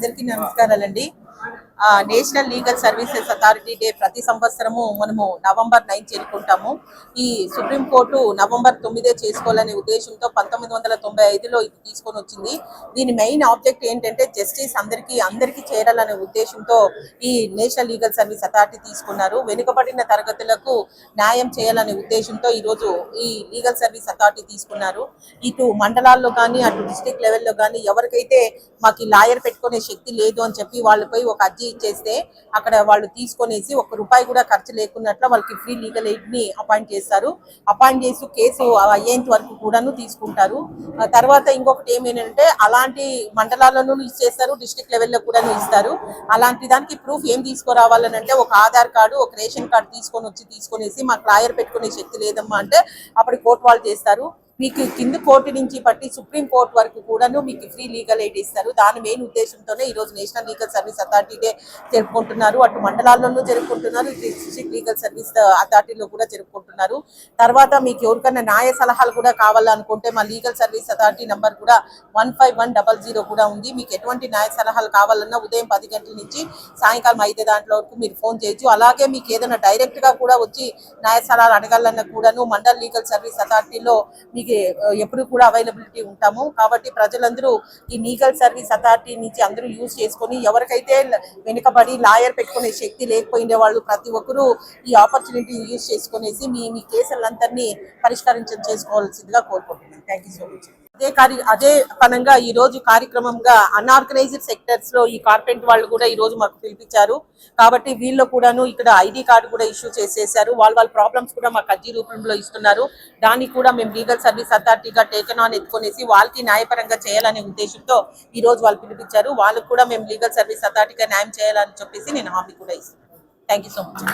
అందరికీ నమస్కారాలండి. National legal services authority day ప్రతి సంవత్సరము మనము నవంబర్ నైన్ చేరుకుంటాము. ఈ సుప్రీంకోర్టు నవంబర్ తొమ్మిదే చేసుకోవాలనే ఉద్దేశంతో పంతొమ్మిది వందల తొంభై ఐదులో ఇది తీసుకొని వచ్చింది. దీని మెయిన్ ఆబ్జెక్ట్ ఏంటంటే జస్టిస్ అందరికీ అందరికీ చేరాలనే ఉద్దేశంతో ఈ నేషనల్ లీగల్ సర్వీస్ అథారిటీ తీసుకున్నారు. వెనుకబడిన తరగతులకు న్యాయం చేయాలనే ఉద్దేశంతో ఈరోజు ఈ లీగల్ సర్వీస్ అథారిటీ తీసుకున్నారు. ఇటు మండలాల్లో కానీ అటు డిస్ట్రిక్ట్ లెవెల్లో కానీ ఎవరికైతే మాకు లాయర్ పెట్టుకునే శక్తి లేదు అని చెప్పి వాళ్ళపై ఒక అర్జీ ఇచ్చేస్తే అక్కడ వాళ్ళు తీసుకొనేసి ఒక రూపాయి కూడా ఖర్చు లేకున్నట్లు వాళ్ళకి ఫ్రీ లీగల్ ఎయిడ్ని అపాయింట్ చేస్తారు. అపాయింట్ చేసి కేసు అయ్యేంత వరకు కూడాను తీసుకుంటారు. తర్వాత ఇంకొకటి ఏమేంటంటే అలాంటి మండలాలను ఇచ్చేస్తారు డిస్ట్రిక్ట్ లెవెల్లో కూడాను ఇస్తారు. అలాంటి దానికి ప్రూఫ్ ఏం తీసుకురావాలని అంటే ఒక ఆధార్ కార్డు ఒక రేషన్ కార్డు తీసుకొని వచ్చి తీసుకునేసి మాకు లాయర్ పెట్టుకునే శక్తి లేదమ్మా అంటే అప్పుడు కోర్టు వాళ్ళు చేస్తారు. మీకు కింద కోర్టు నుంచి పట్టి సుప్రీం కోర్టు వరకు కూడాను మీకు ఫ్రీ లీగల్ ఎయిడ్ ఇస్తారు. దాని మెయిన్ ఉద్దేశంతోనే ఈ రోజు national legal service authority day జరుపుకుంటున్నారు. అటు మండలాల్లోనూ జరుపుకుంటున్నారు. డిస్ట్రిక్ట్ లీగల్ సర్వీస్ అథారిటీలో కూడా జరుపుకుంటున్నారు. తర్వాత మీకు ఎవరికైనా న్యాయ సలహాలు కూడా కావాలనుకుంటే మా లీగల్ సర్వీస్ అథారిటీ నెంబర్ కూడా one five one double zero కూడా ఉంది. మీకు ఎటువంటి న్యాయ సలహాలు కావాలన్నా ఉదయం పది గంటల నుంచి సాయంకాలం ఐదు దాంట్లో వరకు మీరు ఫోన్ చేయొచ్చు. అలాగే మీకు ఏదైనా డైరెక్ట్గా కూడా వచ్చి న్యాయ సలహాలు అడగాలన్నా కూడాను మండల్ లీగల్ సర్వీస్ అథారిటీలో మీకు ఎప్పుడు కూడా అవైలబిలిటీ ఉంటాము. కాబట్టి ప్రజలందరూ ఈ లీగల్ సర్వీస్ అథారిటీ నుంచి అందరూ యూజ్ చేసుకొని ఎవరికైతే వెనుకబడి లాయర్ పెట్టుకునే శక్తి లేకపోయిన వాళ్ళు ప్రతి ఒక్కరూ ఈ ఆపర్చునిటీ యూజ్ చేసుకునేసి మీ మీ కేసులందరినీ పరిష్కరించడం చేసుకోవాల్సిందిగా కోరుకుంటున్నాను థ్యాంక్ యూ సో మచ్ అదే కార్య అదే పనంగా ఈ రోజు కార్యక్రమంగా అన్ఆర్గనైజ్డ్ సెక్టర్స్లో ఈ కార్పెంట్ వాళ్ళు కూడా ఈ రోజు మాకు పిలిపించారు. కాబట్టి వీళ్ళు కూడాను ఇక్కడ ఐడి కార్డు కూడా ఇష్యూ చేసేసారు. వాళ్ళ వాళ్ళ ప్రాబ్లమ్స్ కూడా మాకు అర్జీ రూపంలో ఇస్తున్నారు. దానికి కూడా మేము లీగల్ సర్వీస్ అథారిటీగా టేకన్ ఆన్ ఎత్తుకొనేసి వాళ్ళకి న్యాయపరంగా చేయాలనే ఉద్దేశంతో ఈ రోజు వాళ్ళు పిలిపించారు. వాళ్ళకు కూడా మేము లీగల్ సర్వీస్ అథారిటీగా న్యాయం చేయాలని చెప్పేసి నేను హామీ కూడా ఇస్తున్నాను. Thank you so much